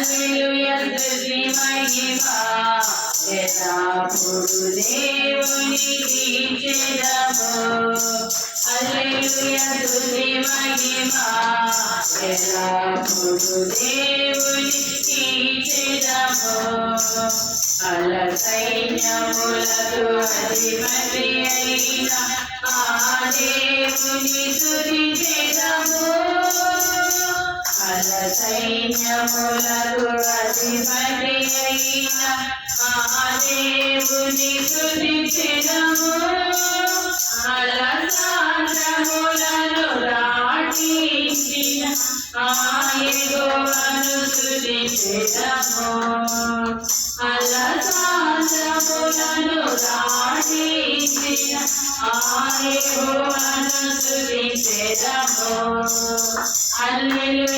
హల్లెలూయా దేవునికి చెదము హల్లెలూయా మహిమా ఎల్లప్పుడూ దేవునికి చెదము అల సైన్యములకు అధిపతి అయిన ఆ దేవుని స్తుతించెదము అల సైన్యములకు అధిపతి అయిన ఆ దేవుని స్తుతించెదము అల సాంద్రములను దాటించిన ఆ యెహోవాను స్తుతించెదము అల సాంద్రములను దాటించిన ఆ యెహోవాను స్తుతించెదము హల్లెలూయా స్తుతి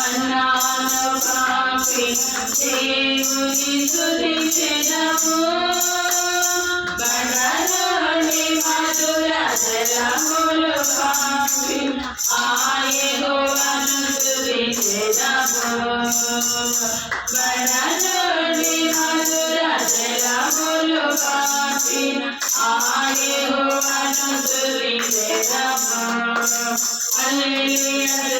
దేవునికి చెదము హల్లెలూయా స్తుతి మహిమా ఎల్లప్పుడూ దేవునికి చెదము ఆకాశము నుండి మన్నాను పంపిన దేవుని స్తుతించెదము ఆకాశము నుండి మన్నాను పంపిన దేవుని స్తుతించెదము బండలోని మధుర జలములు పంపిన ఆయెహోవాను స్తుతించెదము బండలోని మధుర జలములు పంపిన ఆయెహోవాను స్తుతించెదము హల్లెలూయా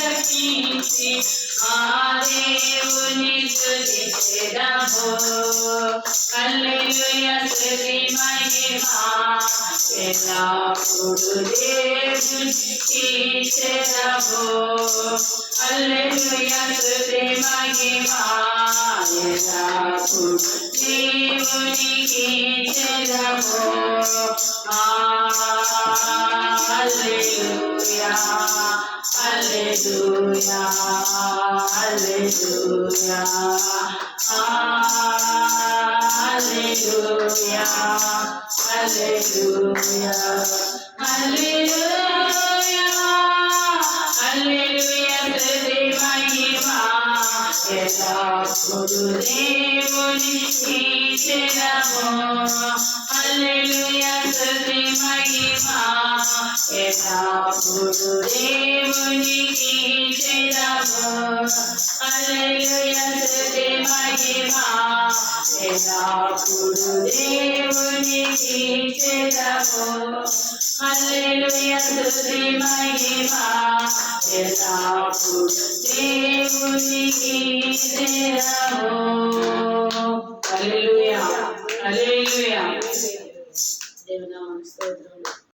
రక్షించి ఆ దేవుని స్తుతించెదము హల్లెలూయా స్తుతి మహిమా ఎల్లప్పుడూ దేవునికి చెదము హల్లెలూయా స్తుతి మహిమా ఎల్లప్పుడూ దేవునికి చెదము హల్లెలూయా Hallelujah, Hallelujah, Hallelujah, Hallelujah, Hallelujah, Hallelujah, Hallelujah, Mahima, Yeda Guru Devuni, Namo. స్తుతి మహిమా ఎల్లప్పుడూ దేవునికి చెదము హల్లెలూయా స్తుతి మహిమా ఎల్లప్పుడూ దేవునికి చెదము హల్లెలూయా స్తుతి మహిమా ఎల్లప్పుడూ దేవునికి చెదము